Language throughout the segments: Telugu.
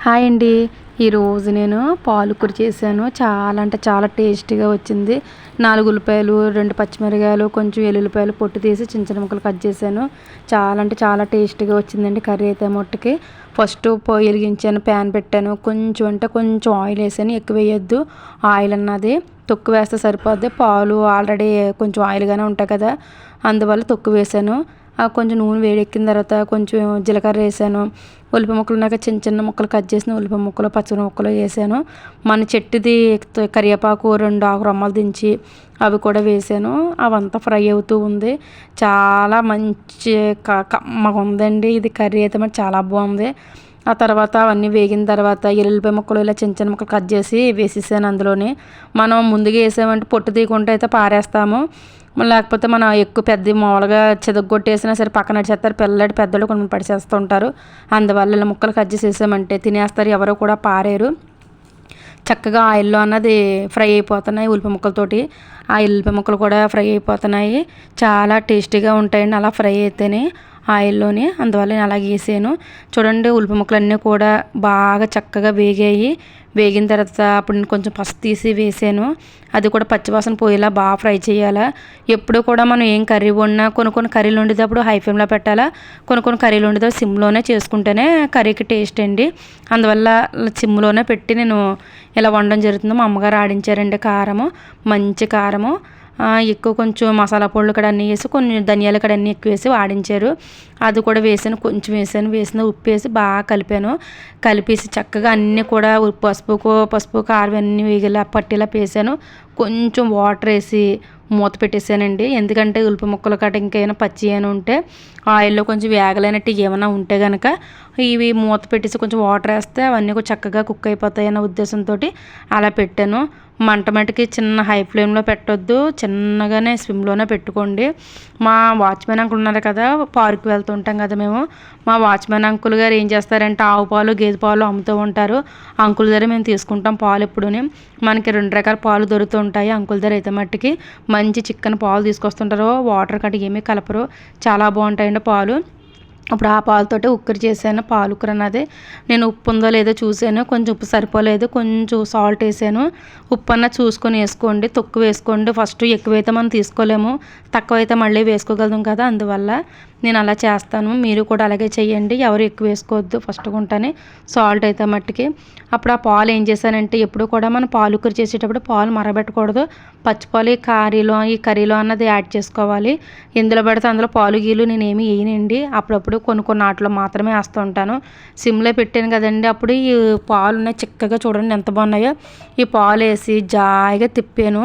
హాయ్ అండి. ఈరోజు నేను పాలకూర చేశాను. చాలా అంటే చాలా టేస్టీగా వచ్చింది. నాలుగు ఉల్లిపాయలు రెండు పచ్చిమిరకాయలు కొంచెం ఎల్లుల్లిపాయలు పొట్టు తీసి చిన్న చిన్న ముక్కలు కట్ చేశాను. చాలా అంటే చాలా టేస్టీగా వచ్చిందండి కర్రీ అయితే మొట్టకి. ఫస్ట్ పొయ్యి వెలిగించాను ప్యాన్ పెట్టాను. కొంచెం అంటే కొంచెం ఆయిల్ వేసాను. ఎక్కువ వేయొద్దు. ఆయిల్ అన్నది తొక్కు వేస్తే సరిపోద్ది. పాలు ఆల్రెడీ కొంచెం ఆయిల్గానే ఉంటాయి కదా. అందువల్ల తొక్కు వేసాను. కొంచెం నూనె వేడెక్కిన తర్వాత కొంచెం జీలకర్ర వేసాను. ఉల్లిపాయ ముక్కలు నాకు చిన్న చిన్న ముక్కలు కట్ చేసిన ఉల్లిపాయ ముక్కలు పచ్చడి ముక్కలు వేసాను. మన చెట్టుది కరివేపాకు రెండు ఆకు రొమ్మలు దించి అవి కూడా వేసాను. అవంతా ఫ్రై అవుతూ ఉంది. చాలా మంచి కమ్మగా ఉందండి. ఇది కర్రీ అయితే మరి చాలా బాగుంది. ఆ తర్వాత అవన్నీ వేగిన తర్వాత ఎల్లుల్లిపాయ ముక్కలు ఇలా చిన్న చిన్న ముక్కలు కట్ చేసి వేసేసాను అందులోనే. మనం ముందుగా వేసామంటే పొట్టు తీయకుండా అయితే పారేస్తాము. లేకపోతే మనం ఎక్కువ పెద్ద మామూలుగా చెదగొట్టేసినా సరే పక్కన చేస్తారు పిల్లడి పెద్దలు కొన్ని పడిచేస్తూ ఉంటారు. అందువల్ల ఇలా ముక్కలు కట్ చేసేసామంటే తినేస్తారు. ఎవరు కూడా పారేరు. చక్కగా ఆయిల్లో అన్నది ఫ్రై అయిపోతున్నాయి ఉల్లిపాయ ముక్కలతోటి. ఆ ఉల్లిపాయ ముక్కలు కూడా ఫ్రై అయిపోతున్నాయి. చాలా టేస్టీగా ఉంటాయండి. అలా ఫ్రై అయితేనే ఆయిల్లోని అందువల్ల నేను అలాగే వేసాను. చూడండి ఉల్లిపి ముక్కలన్నీ కూడా బాగా చక్కగా వేగాయి. వేగిన తర్వాత అప్పుడు నేను కొంచెం పసుపు తీసి వేసాను. అది కూడా పచ్చివాసన పోయేలా బాగా ఫ్రై చేయాలా. ఎప్పుడు కూడా మనం ఏం కర్రీ వండినా కొన్ని కొన్ని కర్రీలు వండేటప్పుడు హై ఫ్లేమ్లో పెట్టాలా. కొన్ని కొన్ని కర్రీలు వండేటప్పుడు సిమ్లోనే చేసుకుంటేనే కర్రీకి టేస్ట్ అండి. అందువల్ల సిమ్లోనే పెట్టి నేను ఇలా వండడం జరుగుతుంది. మా అమ్మగారు ఆడించారండి కారము మంచి కారము. ఎక్కువ కొంచెం మసాలా పొడులు కూడా అన్నీ వేసి కొన్ని ధనియాలు కూడా అన్నీ ఎక్కువ వేసి వాడించారు. అది కూడా వేసాను కొంచెం వేసాను వేసిన ఉప్పు వేసి బాగా కలిపాను. కలిపేసి చక్కగా అన్నీ కూడా పసుపు పసుపు కారం అన్నీ వేగేలా పట్టేలా వేసాను. కొంచెం వాటర్ వేసి మూత పెట్టేసానండి. ఎందుకంటే ఉల్లిపి ముక్కలు కట్ట ఇంకేమైనా పచ్చి అయినా ఉంటే ఆయిల్లో కొంచెం వేగలేనట్టు ఏమైనా ఉంటే కనుక ఇవి మూత పెట్టేసి కొంచెం వాటర్ వేస్తే అవన్నీ చక్కగా కుక్ అయిపోతాయి అన్న ఉద్దేశంతో అలా పెట్టాను. మంట మటుకి చిన్న హై ఫ్లేమ్లో పెట్టొద్దు. చిన్నగానే స్విమ్లోనే పెట్టుకోండి. మా వాచ్మెన్ అంకుల్ ఉన్నారు కదా పార్క్ వెళ్తుంటాం కదా మేము. మా వాచ్మెన్ అంకుల్ గారు ఏం చేస్తారంటే ఆవు పాలు గేదె పాలు అమ్ముతూ ఉంటారు. అంకుల్ దగ్గర మేము తీసుకుంటాం పాలు ఎప్పుడుని. మనకి రెండు రకాల పాలు దొరుకుతూ ఉంటాయి అంకుల్ దగ్గర అయితే మట్టికి. మంచి చిక్కని పాలు తీసుకొస్తుంటారు వాటర్ కట్ట ఏమీ కలపరు. చాలా బాగుంటాయండి పాలు. అప్పుడు ఆ పాలతోటే ఉక్కరి చేశాను పాలు ఉక్కరు అన్నది. నేను ఉప్పు ఉందో లేదో చూశాను కొంచెం ఉప్పు సరిపోలేదు కొంచెం సాల్ట్ వేసాను. ఉప్పు అన్న చూసుకొని వేసుకోండి తక్కువ వేసుకోండి. ఫస్ట్ ఎక్కువైతే మనం తీసుకోలేము తక్కువైతే మళ్ళీ వేసుకోగలం కదా అందువల్ల. నేను అలా చేస్తాను మీరు కూడా అలాగే చేయండి ఎవరు ఎక్కువ వేసుకోవద్దు ఫస్ట్ గుంటనే సాల్ట్ అయితే మట్టికి. అప్పుడు ఆ పాలు ఏం చేశానంటే ఎప్పుడు కూడా మనం పాలుకూర చేసేటప్పుడు పాలు మరబెట్టకూడదు. పచ్చిపాలు ఈ కర్రీలో ఈ కర్రీలో అన్నది యాడ్ చేసుకోవాలి. ఎందులో పడితే అందులో పాలు గీలు నేను ఏమి వేయనండి. అప్పుడప్పుడు కొన్ని కొన్ని ఆటలో మాత్రమే వేస్తూ ఉంటాను. సిమ్లో పెట్టాను కదండి అప్పుడు ఈ పాలు ఉన్నాయి చిక్కగా చూడండి ఎంత బాగున్నాయో. ఈ పాలు వేసి జాయిగా తిప్పాను.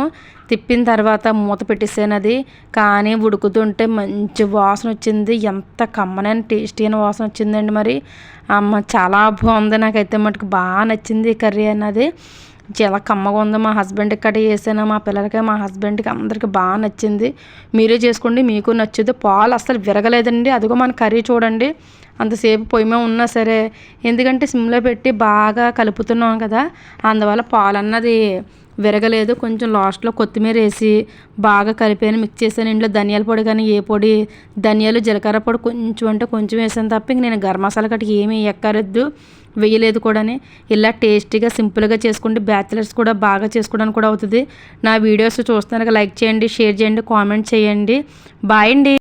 తిప్పిన తర్వాత మూత పెట్టేసాను అది. కానీ ఉడుకుతుంటే మంచి వాసన వచ్చింది. ఎంత కమ్మనైన టేస్టీ అయిన వాసన వచ్చిందండి మరి. అమ్మ చాలా బాగుంది. నాకైతే మటుకు బాగా నచ్చింది ఈ కర్రీ అన్నది. చాలా కమ్మగా ఉంది. మా హస్బెండ్కి కట్ చేసాను. మా పిల్లలకి మా హస్బెండ్కి అందరికి బాగా నచ్చింది. మీరే చేసుకోండి. మీకు నచ్చుద్ది పాలు అస్సలు విరగలేదండి. అదిగో మన కర్రీ చూడండి. అంతసేపు పొయ్యిమే ఉన్నా సరే. ఎందుకంటే సిమ్లో పెట్టి బాగా కలుపుతున్నాం కదా. అందువల్ల పాలు అన్నది విరగలేదు. కొంచెం లాస్ట్లో కొత్తిమీర వేసి బాగా కలిపాను మిక్స్ చేశాను. ఇంట్లో ధనియాల పొడి కానీ ఏ పొడి ధనియాలు జీలకర్ర పొడి కొంచెం అంటే కొంచెం వేసాను తప్ప ఇంక నేను గరం మసాలా కట్టి ఏమీ ఎక్కరద్దు వేయలేదు కూడాని. ఇలా టేస్టీగా సింపుల్గా చేసుకుంటే బ్యాచిలర్స్ కూడా బాగా చేసుకోవడానికి కూడా అవుతుంది. నా వీడియోస్ చూస్తానికి లైక్ చేయండి షేర్ చేయండి కామెంట్ చేయండి. బాయ్ అండి.